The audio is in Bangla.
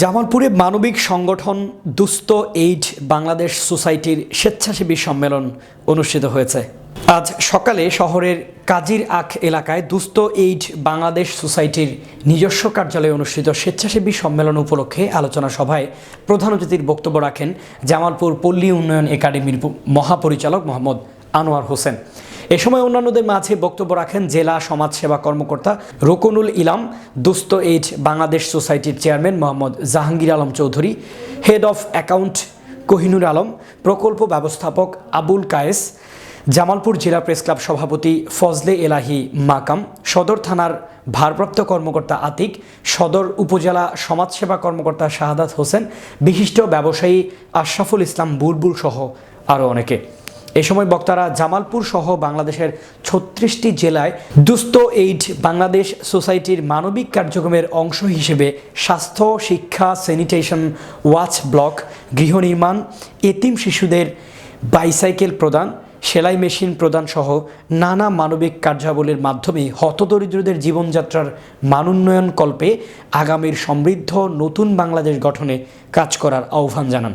জামালপুরে মানবিক সংগঠন দুস্থ এইড বাংলাদেশ সোসাইটির স্বেচ্ছাসেবী সম্মেলন অনুষ্ঠিত হয়েছে। আজ সকালে শহরের কাজির আখ এলাকায় দুস্থ এইড বাংলাদেশ সোসাইটির নিজস্ব কার্যালয়ে অনুষ্ঠিত স্বেচ্ছাসেবী সম্মেলন উপলক্ষে আলোচনা সভায় প্রধান অতিথির বক্তব্য রাখেন জামালপুর পল্লী উন্নয়ন একাডেমির মহাপরিচালক মোহাম্মদ আনোয়ার হোসেন। এ সময় অন্যান্যদের মাঝে বক্তব্য রাখেন জেলা সমাজসেবা কর্মকর্তা রোকনুল ইলাম, দুস্থ এইড বাংলাদেশ সোসাইটির chairman Mohammad Jahangir Alam Chowdhury, head of account Kohinoor Alam, প্রকল্প ব্যবস্থাপক আবুল কায়েস, জামালপুর জেলা প্রেস ক্লাব সভাপতি ফজলে এলাহি মাকাম, সদর থানার ভারপ্রাপ্ত কর্মকর্তা আতিক, সদর উপজেলা সমাজসেবা কর্মকর্তা শাহাদাত হোসেন, বিশিষ্ট ব্যবসায়ী আশরাফুল ইসলাম বুলবুল সহ আরও অনেকে। এ সময় বক্তারা জামালপুর সহ বাংলাদেশের ছত্রিশটি জেলায় দুস্থ এইড বাংলাদেশ সোসাইটির মানবিক কার্যক্রমের অংশ হিসেবে স্বাস্থ্য, শিক্ষা, স্যানিটেশন, ওয়াচ ব্লক, গৃহ নির্মাণ, এতিম শিশুদের বাইসাইকেল প্রদান, সেলাই মেশিন প্রদান সহ নানা মানবিক কার্যাবলীর মাধ্যমে হতদরিদ্রদের জীবনযাত্রার মানোন্নয়ন কল্পে আগামীর সমৃদ্ধ নতুন বাংলাদেশ গঠনে কাজ করার আহ্বান জানান।